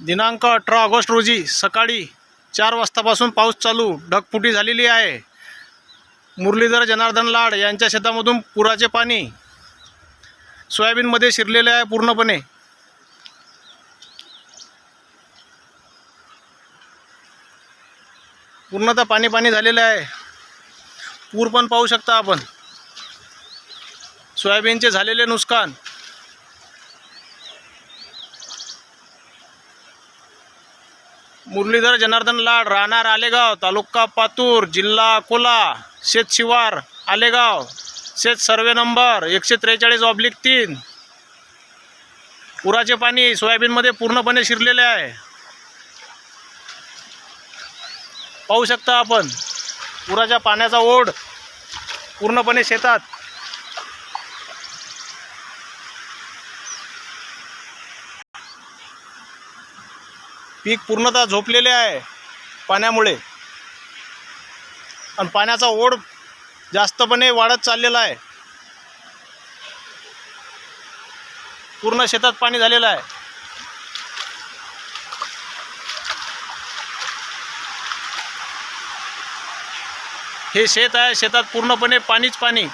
दिनांक अठरा ऑगस्ट रोजी सकाळी चार वाजतापासून पाऊस चालू ढगफुटी झालेली आहे. मुरलीधर जनार्दन लाड यांच्या शेतामधून पुराचे पाणी सोयाबीनमध्ये शिरलेले आहे पूर्णपणे. पूर्णतः पाणी पाणी झालेलं आहे. पूर पण पाहू शकता आपण. सोयाबीनचे झालेले नुकसान मुरलीधर जनार्दन लाड राहणार आलेगाव तालुका पातूर जिल्हा अकोला शेत शिवार आलेगाव शेत सर्वे नंबर एकशे त्रेचाळीस ऑब्लिक तीन. पुराचे पाणी सोयाबीनमध्ये पूर्णपणे शिरलेले आहे. पाहू शकता आपण पुराच्या पाण्याचा ओढ पूर्णपणे शेतात. पीक पूर्णतः झोपलेले आहे पाण्यामुळे. आणि पाण्याचा ओढ जास्तपणे वाढत चाललेला आहे. पूर्ण शेतात पाणी झालेलं आहे. हे शेत आहे शेतात पूर्णपणे पाणीच पाणी.